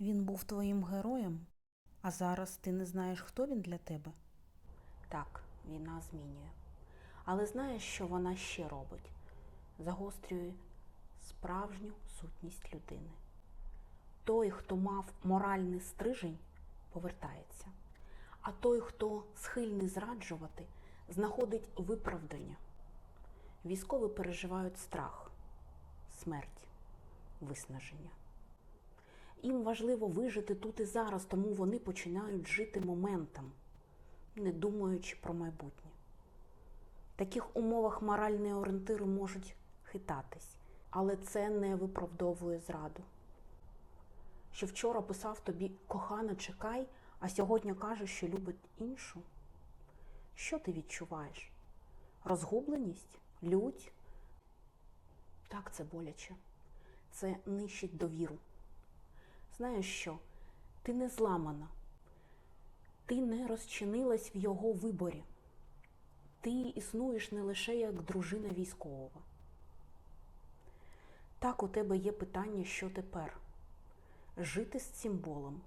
Він був твоїм героєм, а зараз ти не знаєш, хто він для тебе. Так, війна змінює. Але знаєш, що вона ще робить? Загострює справжню сутність людини. Той, хто мав моральний стрижень, повертається, а той, хто схильний зраджувати, знаходить виправдання. Військові переживають страх, смерть, виснаження. Їм важливо вижити тут і зараз, тому вони починають жити моментом не думаючи про майбутнє. В таких умовах моральні орієнтири можуть хитатись, але це не виправдовує зраду. Що вчора писав тобі кохана, чекай, а сьогодні каже, що любить іншу. Що ти відчуваєш? Розгубленість, лють? Так, це боляче. Це нищить довіру. Знаєш що? Ти не зламана, ти не розчинилась в його виборі. Ти існуєш не лише як дружина військового. Так у тебе є питання, що тепер? Жити з цим болем,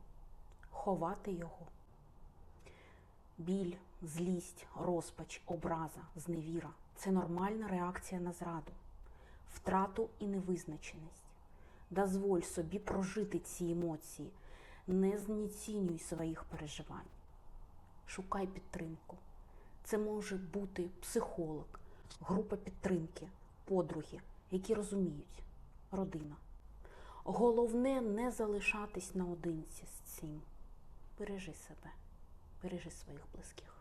ховати його. Біль, злість, розпач, образа, зневіра це нормальна реакція на зраду, втрату і невизначеність. Дозволь собі прожити ці емоції, не знецінюй своїх переживань шукай підтримку. Це може бути психолог, група підтримки, подруги, які розуміють, родина. Головне не залишатись наодинці з цим. Бережи себе, бережи своїх близьких.